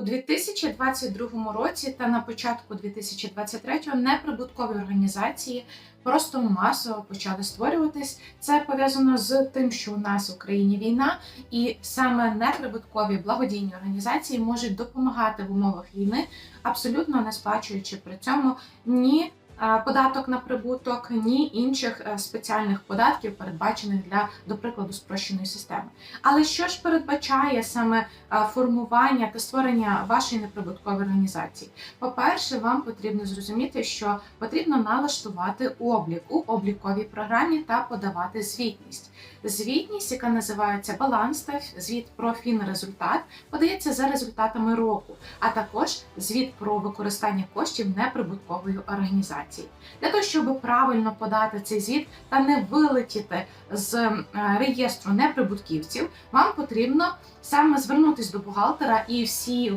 У 2022 році та на початку 2023 неприбуткові організації просто масово почали створюватись. Це пов'язано з тим, що у нас в Україні війна, і саме неприбуткові благодійні організації можуть допомагати в умовах війни, абсолютно не сплачуючи при цьому ні податок на прибуток, ні інших е, спеціальних податків, передбачених для, до прикладу, спрощеної системи. Але що ж передбачає саме е, формування та створення вашої неприбуткової організації? По-перше, вам потрібно зрозуміти, що потрібно налаштувати облік у обліковій програмі та подавати звітність. Звітність, яка називається баланс та звіт про фінрезультат, подається за результатами року, а також звіт про використання коштів неприбуткової організації. Для того, щоб правильно подати цей звіт та не вилетіти з е, реєстру неприбутківців, вам потрібно саме звернутися до бухгалтера і всі